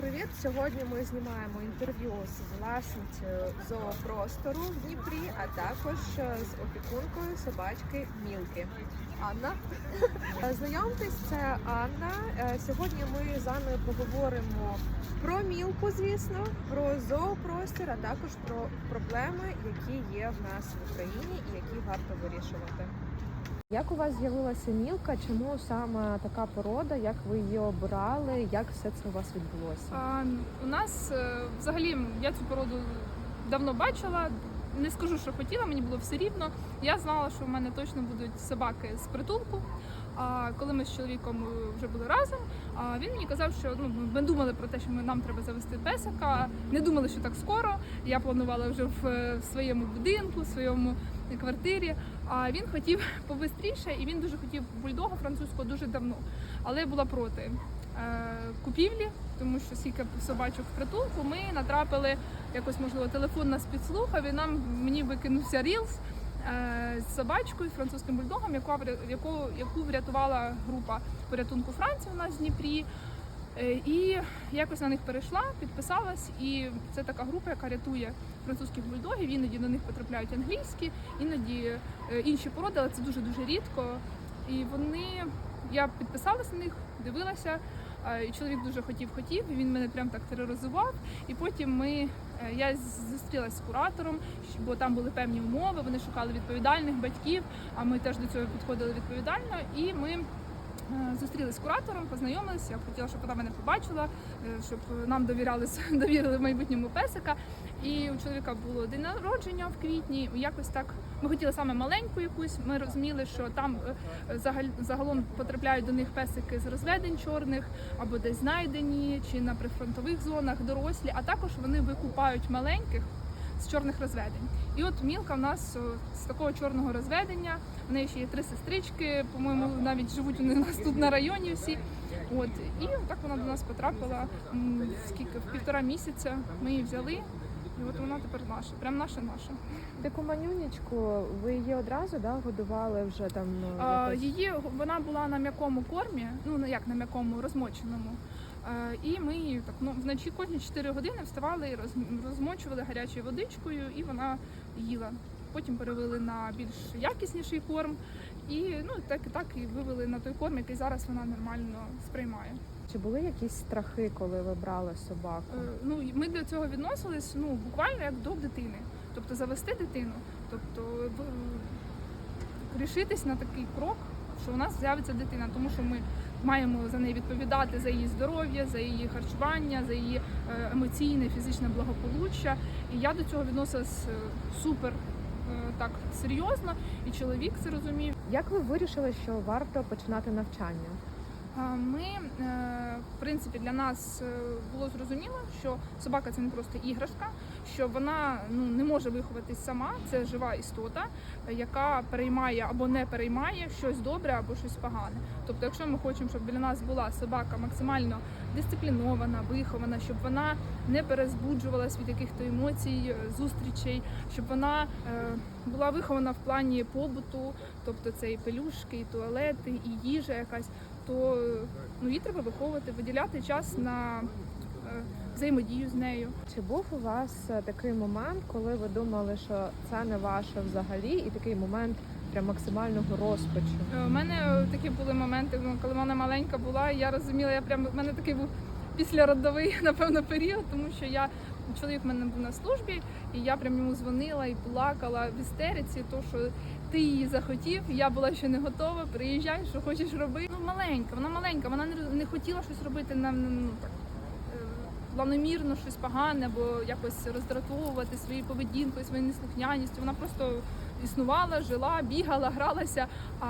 привіт! Сьогодні ми знімаємо інтерв'ю з власницею зоопростору в Дніпрі, а також е, з опікункою собачки Мілки. Анна. Знайомтесь, це Анна. Е, Сьогодні ми з Анною поговоримо про мілку, звісно, про зоопростір, а також про проблеми, які є в нас в Україні і які варто вирішувати. Як у вас з'явилася мілка? Чому саме така порода? Як ви її обирали? Як все це у вас відбулося? А, у нас е, взагалі я цю породу давно бачила. Не скажу, що хотіла, мені було все рівно. Я знала, що в мене точно будуть собаки з притулку. А коли ми з чоловіком е, вже були разом, а він мені казав, що ну ми думали про те, що ми нам треба завести песика. Не думали, що так скоро. Я планувала вже в, е, своєму будинку, в своєму квартирі. А він хотів побистріше, і він дуже хотів бульдога французького дуже давно. Але була проти е, купівлі, тому що скільки собачок в притулку, ми натрапили якось, можливо, телефон нас підслухав, і нам мені викинувся рілс е, з собачкою, з французьким бульдогом, яку, яку, яку врятувала група порятунку Франції у нас в Дніпрі. Е, І якось на них перейшла, підписалась, і це така група, яка рятує французьких бульдогів. Іноді до них потрапляють англійські, іноді е, інші породи, але це дуже дуже рідко. І вони я підписалась на них, дивилася. І чоловік дуже хотів, хотів, він мене прям так тероризував. І потім ми е, я зустрілася з куратором, бо там були певні умови. Вони шукали відповідальних батьків. А ми теж до цього підходили відповідально. І ми зустрілися з куратором, познайомилися. Я хотіла, щоб вона мене побачила, е, щоб нам довіряли довірили в майбутньому песика. І у чоловіка було день народження в квітні. Якось так ми хотіли саме маленьку якусь. Ми розуміли, що там е, загалом потрапляють до них песики з розведень чорних або десь знайдені, чи на прифронтових зонах дорослі, а також вони викупають маленьких з чорних розведень. І от мілка в нас з такого чорного розведення. В неї ще є три сестрички, по-моєму, навіть живуть вони у нас тут на районі всі. От і так вона до нас потрапила скільки в півтора місяця. Ми її взяли, і от вона тепер наша, прям наша наша. Таку манюнічку, ви її одразу да, годували вже там ну, А, якось? її вона була на м'якому кормі, ну як на м'якому розмоченому. А, і ми так ну вночі кожні 4 години вставали, розмочували гарячою водичкою, і вона їла. Потім перевели на більш якісніший корм, і ну так і так і вивели на той корм, який зараз вона нормально сприймає. Чи були якісь страхи, коли ви брали собаку? Е, Ну ми до цього відносились ну буквально як до дитини, тобто завести дитину, тобто рішитись на такий крок, що у нас з'явиться дитина, тому що ми маємо за неї відповідати за її здоров'я, за її харчування, за її е, емоційне, фізичне благополуччя. І я до цього відносилась е, супер е, так серйозно, і чоловік це розумів. Як ви вирішили, що варто починати навчання? Ми, в принципі, для нас було зрозуміло, що собака це не просто іграшка, що вона ну не може виховатись сама. Це жива істота, яка переймає або не переймає щось добре або щось погане. Тобто, якщо ми хочемо, щоб біля нас була собака максимально дисциплінована, вихована, щоб вона не перезбуджувалась від яких-то емоцій, е, зустрічей, щоб вона е, була вихована в плані побуту, тобто це і пелюшки, і туалети, і їжа якась то е, ну, її треба виховувати, виділяти час на е, взаємодію з нею. Чи був у вас е, такий момент, коли ви думали, що це не ваше взагалі, і такий момент прям максимального розпачу? Е, У мене е, такі були моменти, ну, коли вона маленька була, і я розуміла, я прям у мене такий був післяродовий, напевно, період, тому що я чоловік в мене був на службі, і я прям йому дзвонила і плакала в істериці, то що ти її захотів, я була ще не готова. Приїжджай, що хочеш робити. Ну маленька, вона маленька, вона не, не хотіла щось робити на ну так. Планомірно щось погане або якось роздратовувати своєю поведінкою, своєю неслухняністю. Вона просто існувала, жила, бігала, гралася, а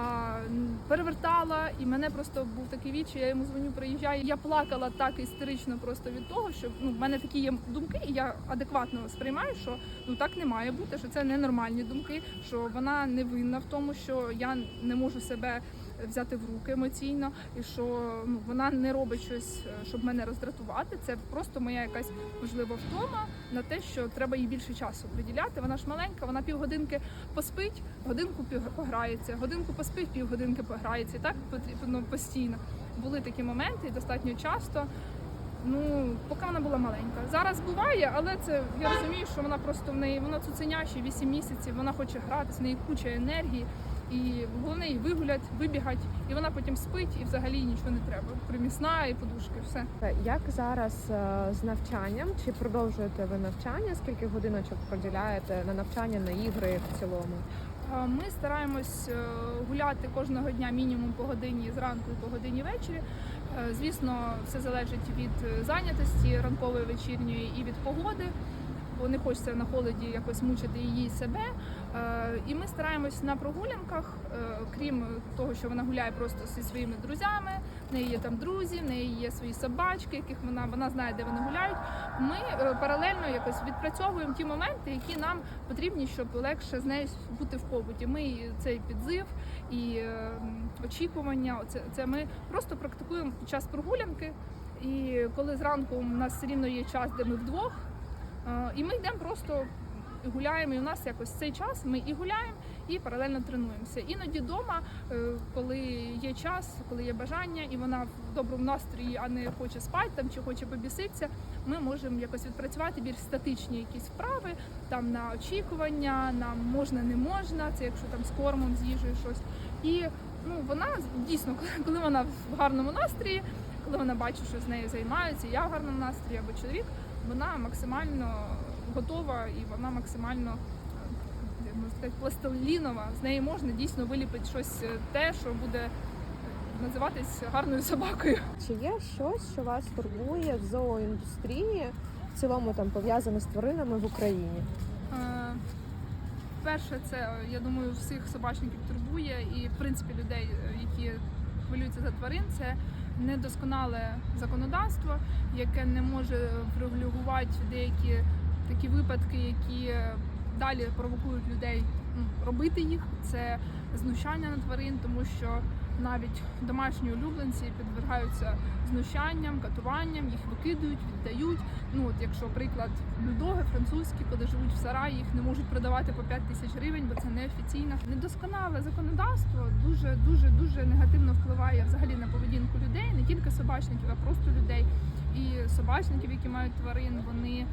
перевертала. І мене просто був такий вічі, я йому дзвоню, приїжджаю. Я плакала так істерично просто від того, що ну, в мене такі є думки, і я адекватно сприймаю, що ну так не має бути, що це ненормальні думки, що вона не винна в тому, що я не можу себе взяти в руки емоційно, і що ну, вона не робить щось, е, щоб мене роздратувати. Це просто моя якась можливо втома на те, що треба їй більше часу приділяти. Вона ж маленька, вона півгодинки поспить, годинку пограється, годинку поспить, півгодинки пограється. І так потрібно постійно. Були такі моменти і достатньо часто. Ну, поки вона була маленька. Зараз буває, але це я розумію, що вона просто в неї вона цуценя ще 8 місяців, вона хоче гратись, в неї куча енергії. І головне її вигулять, вибігать, і вона потім спить, і взагалі їй нічого не треба. Примісна і подушки, все. Як зараз е, з навчанням? Чи продовжуєте ви навчання? Скільки годиночок приділяєте на навчання, на ігри в цілому? Ми стараємось е, гуляти кожного дня мінімум по годині зранку і по годині ввечері. Е, Звісно, все залежить від е, зайнятості ранкової вечірньої і від погоди. Бо не хочеться на холоді якось мучити її і себе. Е, І ми стараємось на прогулянках, е, крім того, що вона гуляє просто зі своїми друзями. В неї є там друзі, в неї є свої собачки, яких вона вона знає, де вони гуляють. Ми е, паралельно якось відпрацьовуємо ті моменти, які нам потрібні, щоб легше з нею бути в побуті. Ми цей підзив і очікування. Це, це ми просто практикуємо під час прогулянки. І коли зранку у нас все рівно є час, де ми вдвох, і ми йдемо просто гуляємо. І у нас якось цей час ми і гуляємо, і паралельно тренуємося. Іноді вдома, е, коли є час, коли є бажання, і вона в доброму настрої, а не хоче спати там чи хоче побіситися, ми можемо якось відпрацювати більш статичні якісь вправи, там на очікування, на можна, не можна, це якщо там з кормом, з їжею щось. І ну вона дійсно, коли вона в гарному настрої, коли вона бачить, що з нею займаються, я в гарному настрої або чоловік, вона максимально готова і вона максимально. Як можна сказати, пластилінова. З неї можна дійсно виліпити щось е, те, що буде е, називатись гарною собакою. Чи є щось, що вас турбує в зооіндустрії, в цілому там пов'язане з тваринами в Україні? Е, Перше, це я думаю, всіх собачників турбує і в принципі людей, які хвилюються за тварин, це недосконале законодавство, яке не може врегулювати деякі такі випадки, які далі провокують людей ну, робити їх. Це знущання на тварин, тому що навіть домашні улюбленці підвергаються знущанням, катуванням, їх викидують, віддають. Ну от якщо приклад бульдоги французькі, коли живуть в сараї, їх не можуть продавати по 5 тисяч гривень, бо це неофіційно. Недосконале законодавство дуже дуже дуже негативно впливає взагалі на поведінку людей, не тільки собачників, а просто людей. І собачників, які мають тварин, вони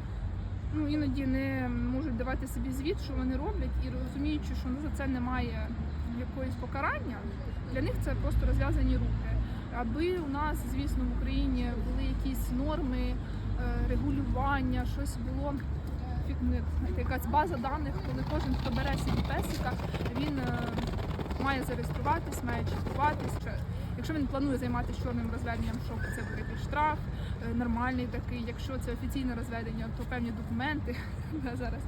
ну іноді не можуть давати собі звіт, що вони роблять, і розуміючи, що ну, за це немає якоїсь покарання, для них це просто розв'язані руки. Аби у нас, звісно, в Україні були якісь норми, е, регулювання, щось було ну, якась база даних, коли кожен, хто бере собі песика, він е, має зареєструватись, має чіпуватись. Чи- Якщо він планує займатися чорним розведенням, що це буде якийсь штраф, е, нормальний такий. Якщо це офіційне розведення, то певні документи зараз.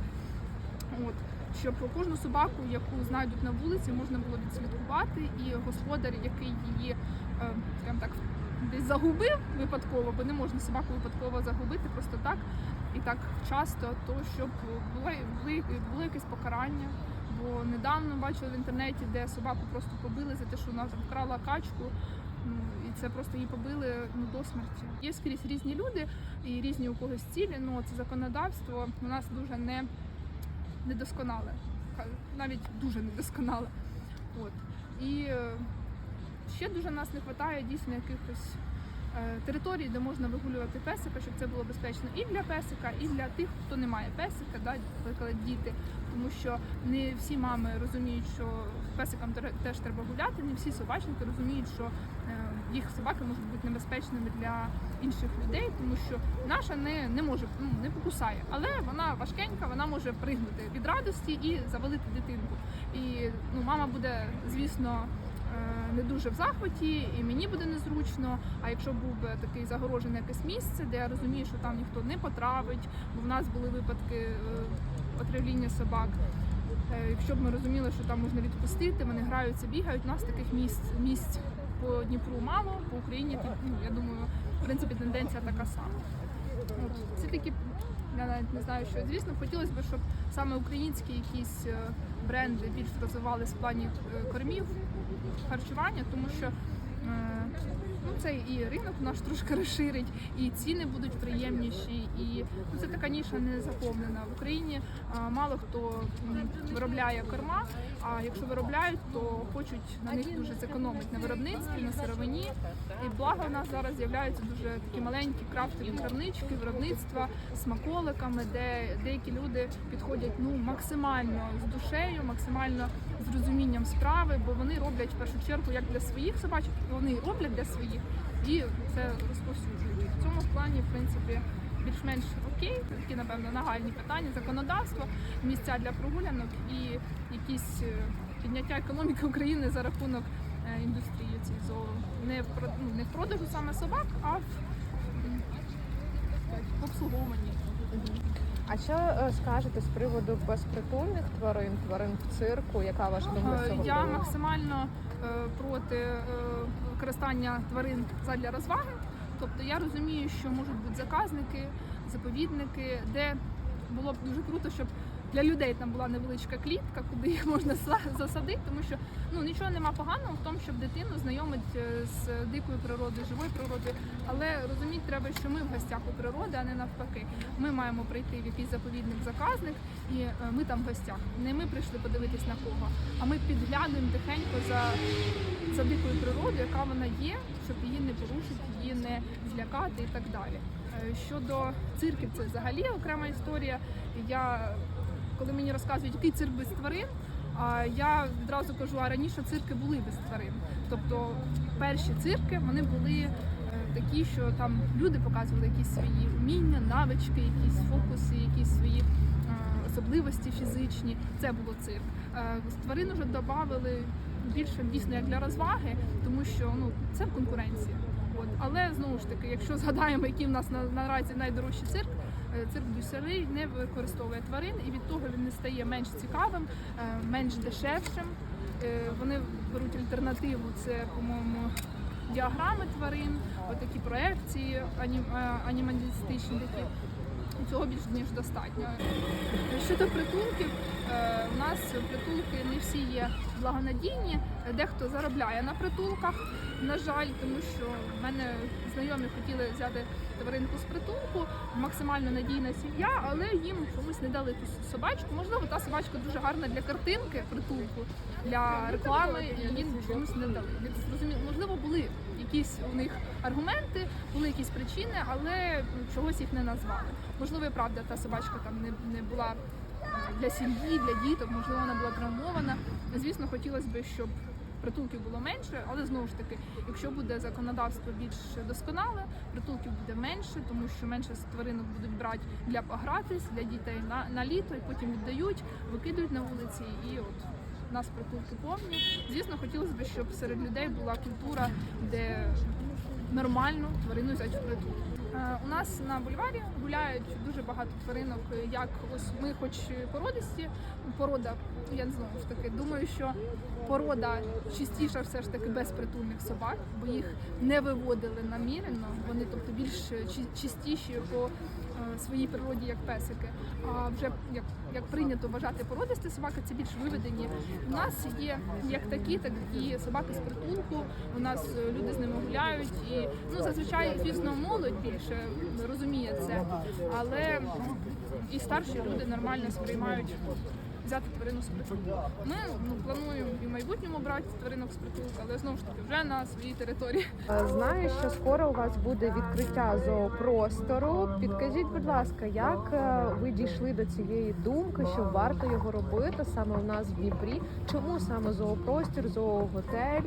От. Щоб кожну собаку, яку знайдуть на вулиці, можна було відслідкувати, і господар, який її, е, скажімо так, десь загубив випадково, бо не можна собаку випадково загубити просто так і так часто, то щоб було, були, було якесь покарання. Бо недавно бачила в інтернеті, де собаку просто побили за те, що вона там вкрала качку. Ну, і це просто її побили ну, до смерті. Є скрізь різні люди і різні у когось цілі. Ну це законодавство у нас дуже не недосконале, навіть дуже недосконале. От. І е, ще дуже нас не вистачає дійсно якихось е, територій, де можна вигулювати песика, щоб це було безпечно і для песика, і для тих, хто не має песика, да, діти. Тому що не всі мами розуміють, що песикам теж треба гуляти, не всі собачники розуміють, що е, їх собаки можуть бути небезпечними для інших людей, тому що наша не, не може ну, не покусає, але вона важкенька, вона може пригнути від радості і завалити дитинку. І ну, мама буде, звісно. е, Не дуже в захваті, і мені буде незручно. А якщо був би такий загорожене якесь місце, де я розумію, що там ніхто не потравить, бо в нас були випадки е, отравління собак. Е, Якщо б ми розуміли, що там можна відпустити, вони граються, бігають. У нас таких місць місць по Дніпру мало, по Україні ну, я думаю, в принципі, тенденція така сама. От, Це такі, я навіть не знаю, що звісно, хотілося б, щоб саме українські якісь е, бренди більш розвивались в плані е, кормів, харчування, тому що е, ну, це і ринок наш трошки розширить, і ціни будуть приємніші, і ну, це така ніша не заповнена. В Україні е, мало хто виробляє корма, а А якщо виробляють, то хочуть на них дуже зекономити на виробництві, на сировині. І благо в нас зараз з'являються дуже такі маленькі крафтові крамнички, виробництва смаколиками, де деякі люди підходять ну максимально з душею, максимально з розумінням справи, бо вони роблять в першу чергу як для своїх собачок, вони роблять для своїх і це розповсюджують. В цьому плані, в принципі, більш-менш окей. Такі, напевно, нагальні питання, законодавство, місця для прогулянок і якісь е, підняття економіки України за рахунок е, індустрії цієї зоо. Не в ну, не в продажу саме собак, а в обслуговуванні. А що е, скажете з приводу безпритульних тварин, тварин в цирку? Яка ваша думка з Е, цього Я приводу? максимально е, проти е, використання тварин задля розваги. Тобто я розумію, що можуть бути заказники, заповідники, де було б дуже круто, щоб для людей там була невеличка клітка, куди їх можна за- засадити, тому що ну нічого нема поганого в тому, щоб дитину знайомить е, з дикою природою, живою природою. Але розуміти треба, що ми в гостях у природи, а не навпаки. Ми маємо прийти в якийсь заповідник заказник, і е, ми там в гостях. Не ми прийшли подивитись на кого, а ми підглядуємо тихенько за, за дикою природою, яка вона є, щоб її не порушити, її не злякати і так далі. Е, Щодо цирків, це взагалі окрема історія. Я коли мені розказують, який цирк без тварин. А я відразу кажу, а раніше цирки були без тварин. Тобто перші цирки вони були е, такі, що там люди показували якісь свої вміння, навички, якісь фокуси, якісь свої е, особливості фізичні. Це було цирк. Е, тварин вже додали більше дійсно як для розваги, тому що ну це конкуренція. От але знову ж таки, якщо згадаємо, який в нас на наразі найдорожчий цирк. Е, Цирк Дюсселей не використовує тварин, і від того він не стає менш цікавим, е, менш дешевшим. Е, Вони беруть альтернативу. Це, по-моєму, діаграми тварин, отакі проекції анім- анімалістичні такі. Цього більш ніж достатньо. Щодо притулків, у нас притулки не всі є благонадійні. Дехто заробляє на притулках, на жаль, тому що в мене знайомі хотіли взяти тваринку з притулку, максимально надійна сім'я, але їм чомусь не дали ту собачку. Можливо, та собачка дуже гарна для картинки притулку, для реклами, і їм чомусь не дали. Можливо, були якісь у них аргументи, були якісь причини, але чогось їх не назвали. Можливо, і правда, та собачка там не, не була е, для сім'ї, для діток, можливо, вона була травмована. Звісно, хотілося б, щоб притулків було менше, але знову ж таки, якщо буде законодавство більш досконале, притулків буде менше, тому що менше тваринок будуть брати для погратись, для дітей на, на літо, і потім віддають, викидують на вулиці, і от у нас притулки повні. Звісно, хотілося б, щоб серед людей була культура, де нормально тварину взяти в притул. Е, У нас на бульварі гуляють дуже багато тваринок, як ось ми, хоч породисті, порода, я знову ж таки думаю, що порода чистіша все ж таки безпритульних собак, бо їх не виводили намірено. Вони тобто більш чи- чистіші по своїй природі, як песики. А вже як, як прийнято вважати породисті собаки, це більш виведені. У нас є як такі, так і собаки з притулку. У нас е, люди з ними гуляють, і ну зазвичай, звісно, молодь більше розуміє це, але і старші люди нормально сприймають. Взяти тварину з притулку. Ми ну, плануємо і в майбутньому брати тваринок з притулку, але знову ж таки вже на своїй території. Е, Знаю, що скоро у вас буде відкриття зоопростору. Підкажіть, будь ласка, як е, ви дійшли до цієї думки, що варто його робити саме у нас в Дніпрі? Чому саме зоопростір, зооготель?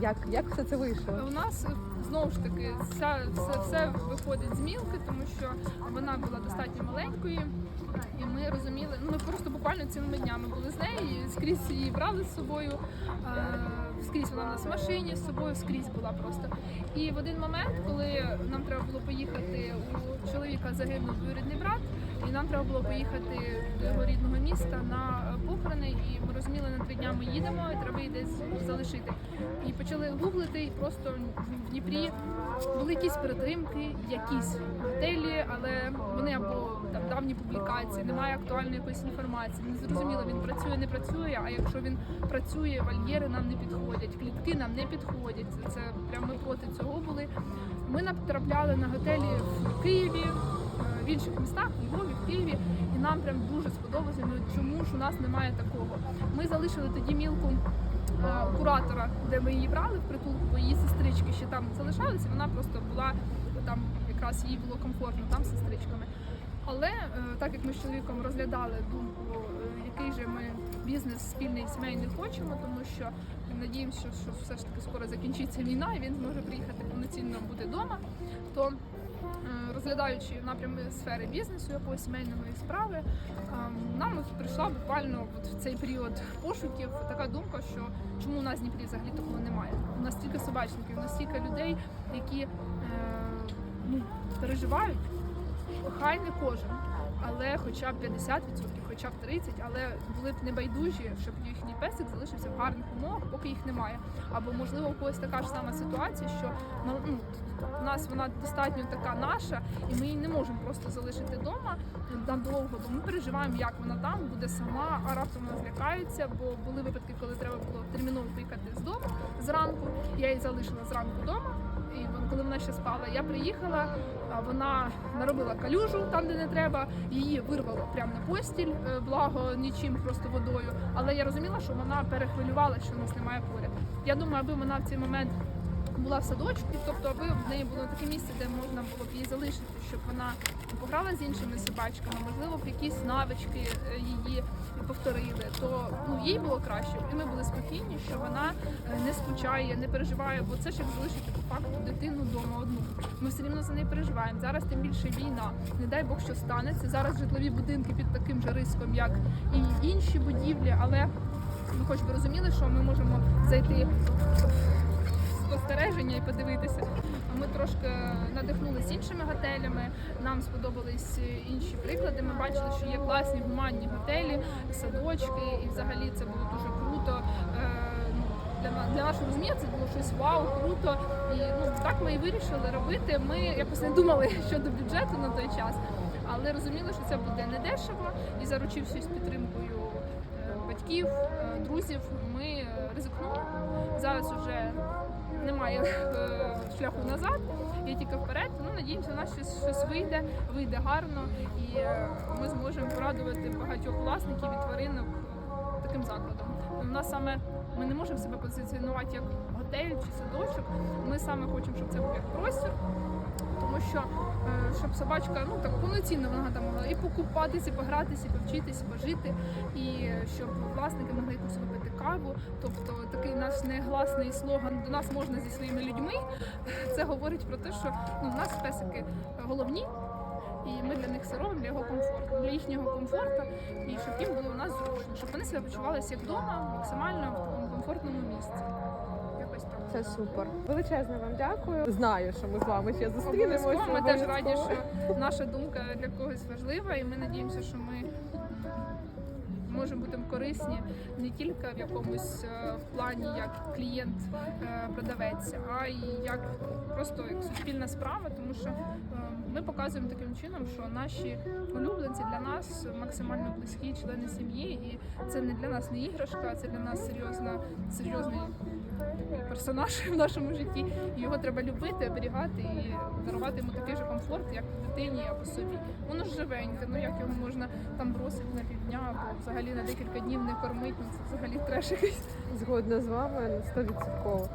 Як, як все це вийшло? У нас знову ж таки вся, все, все виходить з мілки, тому що вона була достатньо маленькою, і ми розуміли, ну ми просто буквально цілими днями були з нею, скрізь її брали з собою. е, Скрізь вона в нас в машині з собою, скрізь була просто. І в один момент, коли нам треба було поїхати, у чоловіка загинув двоюрідний брат, і нам треба було поїхати до його рідного міста на похорони. І ми розуміли, на три дня ми їдемо, і треба її десь залишити. І почали гуглити, і просто в Дніпрі були якісь перетримки, якісь готелі, але вони або там давні публікації, немає актуальної якоїсь інформації. Не зрозуміло, він працює, не працює. А якщо він працює, вольєри нам не підходять, клітки нам не підходять. Це прямо ми проти цього були. Ми натрапляли на готелі в Києві. Е, В інших містах, в Львові, в Києві, і нам прям дуже сподобалося. Ну чому ж у нас немає такого? Ми залишили тоді мілку е, у куратора, де ми її брали в притулку, бо її сестрички ще там залишалися. Вона просто була там, якраз їй було комфортно там з сестричками. Але е, так як ми з чоловіком розглядали думку, е, який же ми бізнес спільний сімейний хочемо, тому що надіємося, що, все ж таки скоро закінчиться війна, і він зможе приїхати повноцінно бути вдома, то е, розглядаючи напрями сфери бізнесу, якогось сімейної справи, е, нам прийшла буквально от в цей період пошуків така думка, що чому у нас в Дніпрі взагалі такого немає. У нас стільки собачників, у нас стільки людей, які е, ну, переживають хай не кожен, але хоча б 50%, хоча б 30%, але були б небайдужі, щоб їхній песик залишився в гарних умовах, поки їх немає. Або можливо у когось така ж сама ситуація, що ну, у нас вона достатньо така наша, і ми її не можемо просто залишити вдома надовго, бо ми переживаємо, як вона там буде сама, а раптом вона злякається, бо були випадки, коли треба було терміново поїхати з дому зранку. Я її залишила зранку вдома. І коли вона ще спала, я приїхала, вона наробила калюжу там, де не треба. Її вирвало прямо на постіль, е, благо нічим, просто водою. Але я розуміла, що вона перехвилювала, що нас немає поряд. Я думаю, аби вона в цей момент була в садочку, тобто аби в неї було таке місце, де можна було б її залишити, щоб вона пограла з іншими собачками, можливо, б якісь навички е, її повторили, то ну їй було краще, і ми були спокійні, що вона е, не скучає, не переживає, бо це ж як залишити по факту дитину вдома одну. Ми все рівно за неї переживаємо. Зараз тим більше війна. Не дай Бог, що станеться. Зараз житлові будинки під таким же риском, як і інші будівлі, але ми хоч би розуміли, що ми можемо зайти спостереження і подивитися. Ми трошки надихнулися іншими готелями. Нам сподобались інші приклади. Ми бачили, що є класні гуманні готелі, садочки, і взагалі це було дуже круто. Е, ну, Для нашого розуміння це було щось вау, круто. І ну так ми і вирішили робити. Ми якось не думали щодо бюджету на той час, але розуміли, що це буде недешево і заручившись підтримкою е, батьків, е, друзів, ми ризикнули. Зараз уже немає е, шляху назад, є тільки вперед. Ну надіємося, у нас щось, щось вийде, вийде гарно, і е, ми зможемо порадувати багатьох власників і тваринок таким закладом. У нас саме ми не можемо себе позиціонувати як готель чи садочок. Ми саме хочемо, щоб це був як простір. Тому що е, щоб собачка ну так повноцінно вона там могла і покупатися, і погратися, і повчитися, пожити, і е, щоб власники могли якусь випити каву. Тобто такий наш негласний слоган до нас можна зі своїми людьми. Це говорить про те, що ну, в нас песики головні. І ми для них все робимо для його комфорту, для їхнього комфорту, і щоб їм було у нас зручно, щоб вони себе почувалися як вдома, максимально в такому комфортному місці. Це супер. Величезне вам дякую. Знаю, що ми з вами ще зустрінемося. Ми теж раді, що наша думка для когось важлива, і ми надіємося, що ми можемо бути корисні не тільки в якомусь е, в плані як клієнт-продавець, а й як просто як суспільна справа, тому що е, ми показуємо таким чином, що наші улюбленці для нас максимально близькі члени сім'ї, і це не для нас не іграшка, це для нас серйозна серйозний персонаж в нашому житті. Його треба любити, оберігати і дарувати йому такий же комфорт, як дитині або собі. Воно ж живеньке, ну як його можна там бросити на півдня або взагалі на декілька днів не кормити, ну це взагалі треш якийсь. Згодна з вами 100%.